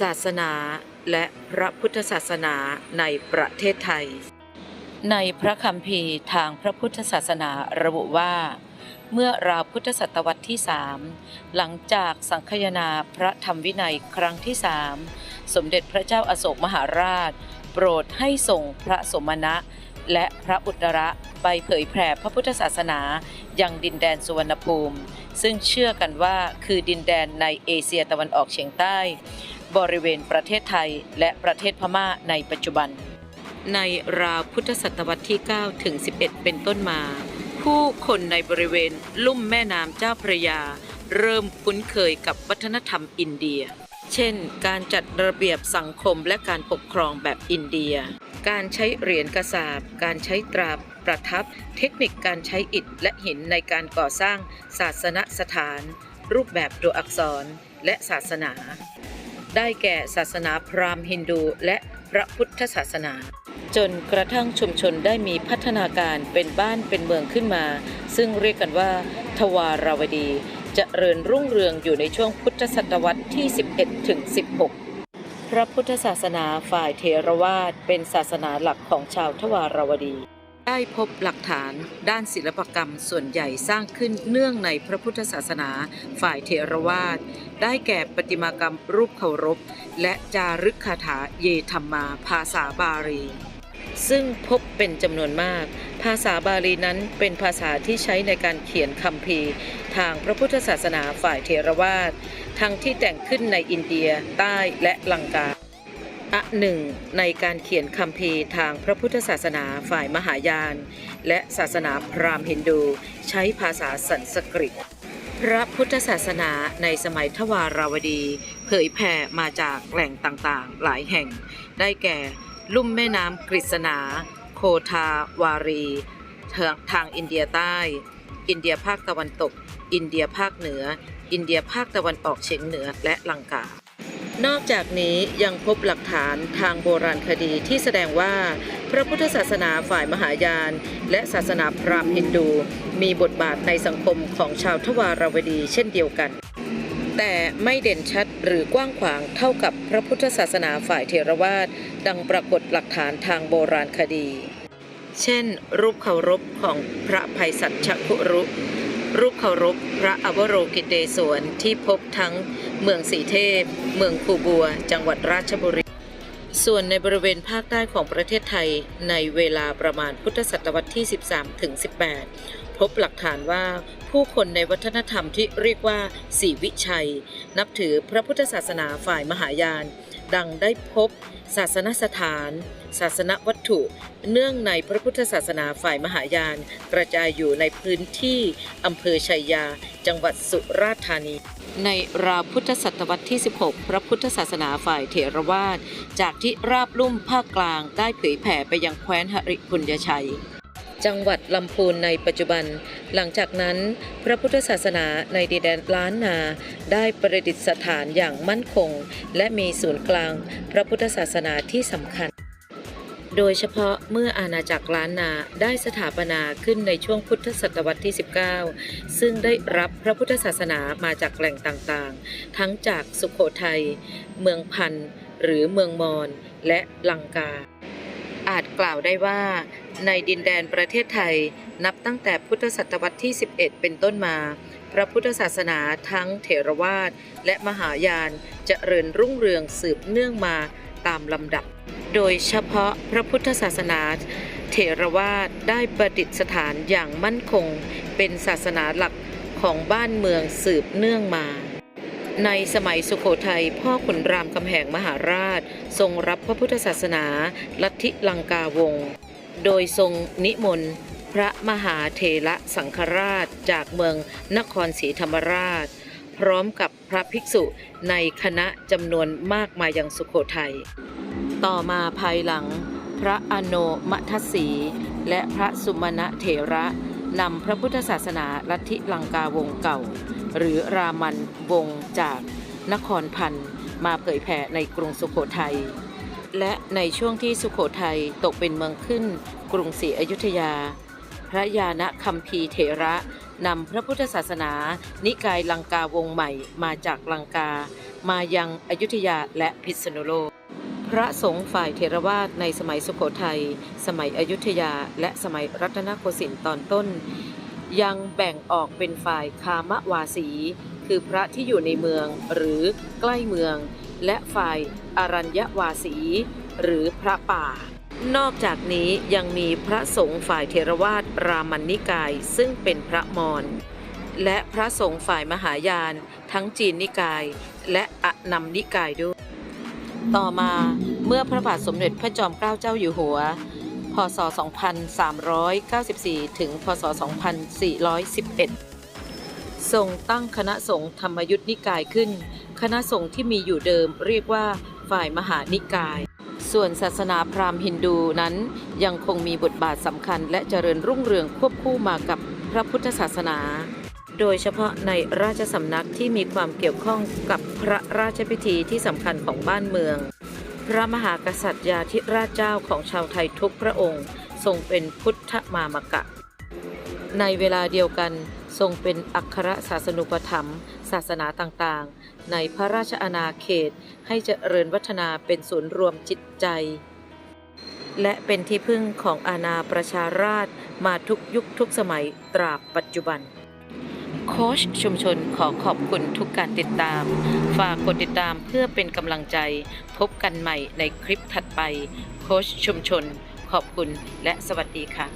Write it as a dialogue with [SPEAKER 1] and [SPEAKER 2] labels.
[SPEAKER 1] ศาสนาและพระพุทธศาสนาในประเทศไทย ในพระคัมภีร์ทางพระพุทธศาสนาระบุว่า เมื่อราวพุทธศตวรรษที่สามหลังจากสังคยนาพระธรรมวินัยครั้งที่สามสมเด็จพระเจ้าอาโศกมหาราช โปรดให้ส่งพระสมณะและพระอุตระไปเผยแผ่พระพุทธศาสนายังดินแดนสุวรรณภูมิ ซึ่งเชื่อกันว่าคือดินแดนในเอเชียตะวันออกเฉียงใต้ บริเวณประเทศไทยและประเทศพม่าในปัจจุบัน ในราวพุทธศตวรรษที่ 9 ถึง 11 เป็นต้นมา ผู้คนในบริเวณลุ่มแม่น้ำเจ้าพระยา เริ่มคุ้นเคยกับวัฒนธรรมอินเดีย เช่น การจัดระเบียบสังคมและการปกครองแบบอินเดีย การใช้เหรียญกระสาบ การใช้ตราประทับ เทคนิคการใช้อิฐและหินในการก่อสร้างศาสนสถาน รูปแบบตัวอักษรและศาสนา ได้แก่ศาสนาพราหมณ์ฮินดูและพระพุทธศาสนา จนกระทั่งชุมชนได้มีพัฒนาการเป็นบ้านเป็นเมืองขึ้นมา ซึ่งเรียกกันว่า ทวาราวดีจเจริญรุ่งเรืองอยู่ในช่วงพุทธศตวรรษที่ 11 ถึง 16พระพุทธศาสนาฝ่ายเทรวาสเป็นศาสนาหลักของชาวทวาราวดี ได้พบหลักฐานด้านศิลปกรรมส่วนใหญ่สร้างขึ้นเนื่องในพระพุทธศาสนาฝ่ายเทรวาสได้แก่ประติมากรรมรูปเคารพ และจารึกคาถาเยธรรมาภาษาบาลี ซึ่งพบเป็นจำนวนมาก ภาษาบาลีนั้นเป็นภาษาที่ใช้ในการเขียนคัมภีทางพระพุทธศาสนาฝ่ายเทรวาสทั้งที่แต่งขึ้นในอินเดียใต้และลังกา อะหนึ่งในการเขียนคัมภีทางพระพุทธศาสนาฝ่ายมหายาน และศาสนาพราหมณ์ฮินดูใช้ภาษาสันสกฤต พระพุทธศาสนาในสมัยทวาราวดี เผยแผ่มาจากแหล่งต่างๆ หลายแห่ง ได้แก่ ลุ่มแม่น้ำกฤษณา โคทาวารีทางทางอินเดียใต้ อินเดียภาคตะวันตก อินเดียภาคเหนือ อินเดียภาคตะวันออกเฉียงเหนือและลังกา นอกจากนี้ยังพบหลักฐานทางโบราณคดีที่แสดงว่า พระพุทธศาสนาฝ่ายมหายาน และศาสนาพราหมณ์ฮินดู มีบทบาทในสังคมของชาวทวารวดีเช่นเดียวกัน แต่ไม่เด่นชัดหรือกว้างขวางเท่ากับพระพุทธศาสนาฝ่ายเทรวาสดังปรากฏหลักฐานทางโบราณคดี เช่น รูปเคารพของพระภัยสัชคุรุ รูปเคารพพระอวโรกิเตศวรที่พบทั้งเมืองสีเทพ เมืองคูบัว จังหวัดราชบุรี ส่วนในบริเวณภาคใต้ของประเทศไทยในเวลาประมาณพุทธศตวรรษที่ 13ถึง18 พบหลักฐานว่าผู้คนในวัฒนธรรมที่เรียกว่าสีวิชัย นับถือพระพุทธศาสนาฝ่ายมหายาน ดังได้พบศาสนสถาน ศาสนวัตถุ เนื่องในพระพุทธศาสนาฝ่ายมหายาน กระจายอยู่ในพื้นที่อำเภอชัยยา จังหวัดสุราษฎร์ธานี ในราวพุทธศตวรรษที่ 16 พระพุทธศาสนาฝ่ายเถรวาทจากที่ราบลุ่มภาคกลางได้เผยแผ่ไปยังแคว้นหริพุญญชัย จังหวัดลำพูนในปัจจุบัน หลังจากนั้น พระพุทธศาสนาในดินแดนล้านนา ได้ประดิษฐานอย่างมั่นคง และมีศูนย์กลาง พระพุทธศาสนาที่สำคัญ โดยเฉพาะเมื่ออาณาจักรล้านนาได้สถาปนาขึ้นในช่วงพุทธศตวรรษที่ 19 ซึ่งได้รับพระพุทธศาสนามาจากแหล่งต่างๆ ทั้งจากสุโขทัย เมืองพันหรือเมืองมอญและลังกา อาจกล่าวได้ว่า ในดินแดนประเทศไทย นับตั้งแต่พุทธศตวรรษที่ 11 เป็นต้นมา พระพุทธศาสนาทั้งเถรวาทและมหายานจเจริญรุ่งเรืองสืบเนื่องมาตามลำดับ โดยเฉพาะพระพุทธศาสนาเถรวาทได้ประดิษฐานอย่างมั่นคง เป็นศาสนาหลักของบ้านเมืองสืบเนื่องมา ในสมัยสุโขทัยพ่อขุนรามคำแหงมหาราช ทรงรับพระพุทธศาสนาลัทธิลังกาวงศ์โดยทรงนิมนต์พระมหาเถระสังฆราชจากเมืองนครศรีธรรมราช พร้อมกับพระภิกษุในคณะจำนวนมากมายังสุโขทัย ต่อมาภายหลัง พระอโนมัทสีและพระสุมาณะเถระนำพระพุทธศาสนาลัทธิลังกาวงเก่า หรือรามันวงจากนครพันธ์ มาเผยแผ่ในกรุงสุโขทัย และในช่วงที่สุโขทัยตกเป็นเมืองขึ้น กรุงศรีอยุธยา พระยาณคัมภีเถระนำพระพุทธศาสนา นิกายลังกาวงใหม่มาจากลังกา มายังอยุธยาและพิษณุโลก พระสงฆ์ฝ่ายเทรวาสในสมัยสุโขทัย สมัยอยุธยา และสมัยรัตนโกสินทร์ตอนต้น ยังแบ่งออกเป็นฝ่ายคามวาสี คือพระที่อยู่ในเมืองหรือใกล้เมือง และฝ่ายอรัญญวาสี หรือพระป่า นอกจากนี้ยังมีพระสงฆ์ฝ่ายเทรวาสรามันนิกาย ซึ่งเป็นพระมอญและพระสงฆ์ฝ่ายมหายาน ทั้งจีนนิกาย และอนำนิกายด้วย ต่อมาเมื่อพระบาทสมเด็จพระจอมเกล้าเจ้าอยู่หัว พศ 2394 ถึง พศ 2411 ทรงตั้งคณะสงฆ์ธรรมยุทธนิกายขึ้น คณะสงฆ์ที่มีอยู่เดิมเรียกว่าฝ่ายมหานิกาย ส่วนศาสนาพราหมณ์ฮินดูนั้นยังคงมีบทบาทสำคัญและเจริญรุ่งเรืองควบคู่มากับพระพุทธศาสนา โดยเฉพาะในราชสำนักที่มีความเกี่ยวข้องกับพระราชพิธีที่สำคัญของบ้านเมือง พระมหากษัตริยาธิราชเจ้าของชาวไทยทุกพระองค์ ทรงเป็นพุทธมามกะ ในเวลาเดียวกัน ทรงเป็นอัครศาสนุปถัมภ์ศาสนาต่างๆ ในพระราชอาณาเขตให้เจริญวัฒนาเป็นศูนย์รวมจิตใจ และเป็นที่พึ่งของอาณาประชาราชมาทุกยุคทุกสมัยตราบปัจจุบัน โค้ชชุมชนขอขอบคุณทุกการติดตาม ฝากกดติดตามเพื่อเป็นกำลังใจ พบกันใหม่ในคลิปถัดไป โค้ชชุมชน ขอบคุณและสวัสดีค่ะ